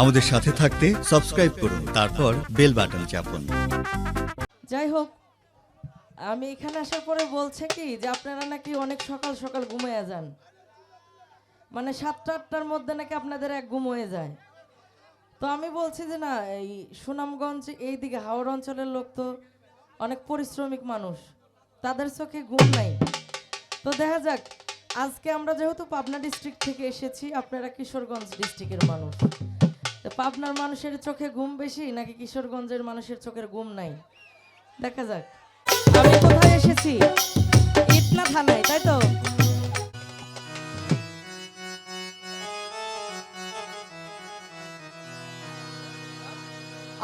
আমাদের সাথে থাকতে সাবস্ক্রাইব করুন, তারপর বেল বাটন চাপুন। যাই হোক, আমি এখানে আসার পরে বলছে কি যে আপনারা নাকি অনেক সকাল সকাল ঘুমিয়ে যান। মানে সাতটা, আটটার মধ্যে নাকি আপনাদের এক ঘুম হয়ে যায়। তো আমি বলছি যে না, এই সুনামগঞ্জ, এইদিকে হাওড় অঞ্চলের লোক তো অনেক পরিশ্রমিক মানুষ, তাদের চোখে ঘুম নাই। তো দেখা যাক, আজকে আমরা যেহেতু পাবনা ডিস্ট্রিক্ট থেকে এসেছি, আপনারা কিশোরগঞ্জ ডিস্ট্রিক্টের মানুষ। পাবনার মানুষের চোখে ঘুম বেশি নাকি কিশোরগঞ্জের মানুষের চোখের ঘুম নাই? দেখা যাক। আমি কোথায় এসেছি? ইটনা থানায়, তাই তো?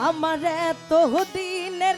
আমার এত দিনের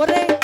corre.